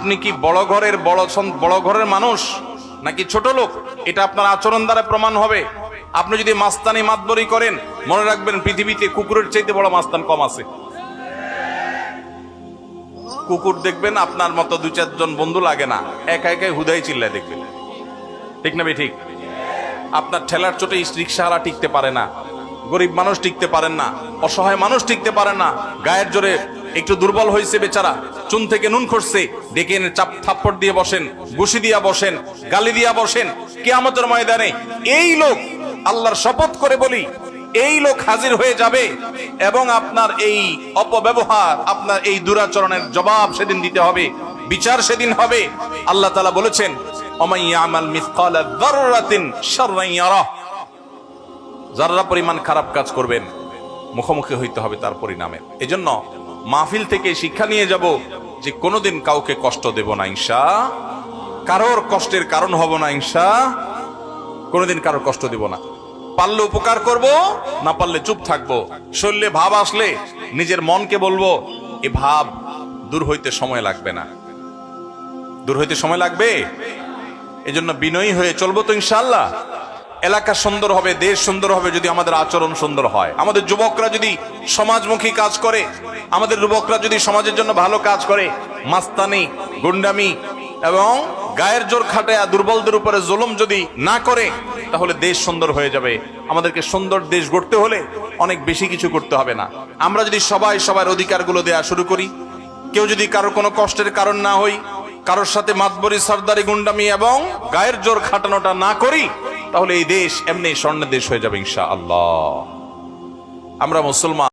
আপনি কি বড় ঘরের বড় বড় ঘরের মানুষ? নাকি ছোট লোক? এটা আপনার আচরণ দ্বারা প্রমাণ হবে। আপনি যদি মাস্তানি মাতবরি করেন, মনে রাখবেন পৃথিবীতে কুকুরের চাইতে বড় মাস্তান কম আছে। কুকুর দেখবেন, আপনার মতো দু চারজন বন্ধু লাগে না। একা একাই হুদাই চিল্লায় দেখবেন। ঠিক না ঠিক? আপনার ঠেলার চোটে রিক্সাওয়ালা টিকতে পারে না। গরিব মানুষ টিকতে পারেন না। অসহায় মানুষ টিকতে পারে না। গায়ের জোরে একটু দুর্বল হয়েছে বেচারা। চুন থেকে নুন খসছে। ডেকে এনে চাপ থাপ্পড় দিয়ে বসেন, ঘুষি দিয়া বসেন, গালি দিয়া বসেন। কেয়ামতের ময়দানে এই লোক আল্লাহর শপথ করে বলি, এই লোক হাজির হয়ে যাবে এবং আপনার এই অপব্যবহার, আপনার এই দুরাচরণের জবাব সেদিন দিতে হবে, বিচার সেদিন হবে। আল্লাহ তালা বলেছেন যারা পরিমাণ খারাপ কাজ করবেন, মুখোমুখি হইতে হবে তার পরিণামে। এজন্য মাহফিল থেকে শিক্ষা নিয়ে যাব যে কোনোদিন কাউকে কষ্ট দেব না ইনশা কারোর কষ্টের কারণ হব না ইনশা কোনোদিন কারোর কষ্ট দেব না। পারলে উপকার করব, না পারলে চুপ থাকব। শরীরে ভাব আসলে নিজের মনকে বলব, এ ভাব দূর হইতে সময় লাগবে না। দূর হইতে সময় লাগবে? এজন্য বিনয়ী হয়ে চলবো তো ইনশাল্লাহ এলাকা সুন্দর হবে, দেশ সুন্দর হবে যদি আমাদের আচরণ সুন্দর হয়। আমাদের যুবকরা যদি সমাজমুখী কাজ করে, আমাদের যুবকরা যদি সমাজের জন্য ভালো কাজ করে, মাস্তানি, গুন্ডামি এবং গায়ের জোর খাটায়া দুর্বলদের উপরে জুলুম যদি না করে, তাহলে দেশ সুন্দর হয়ে যাবে। আমাদেরকে সুন্দর দেশ গড়তে হলে অনেক বেশি কিছু করতে হবে না। আমরা যদি সবাই সবার অধিকারগুলো দেয়া শুরু করি, কেউ যদি কারোর কোনো কষ্টের কারণ না হই, কারোর সাথে মাতবরি, সর্দারি, গুন্ডামি এবং গায়ের জোর খাটানোটা না করি তাহলে এই দেশ এমনি স্বর্ণের দেশ হয়ে যাবে ইনশা আল্লাহ আমরা মুসলমান।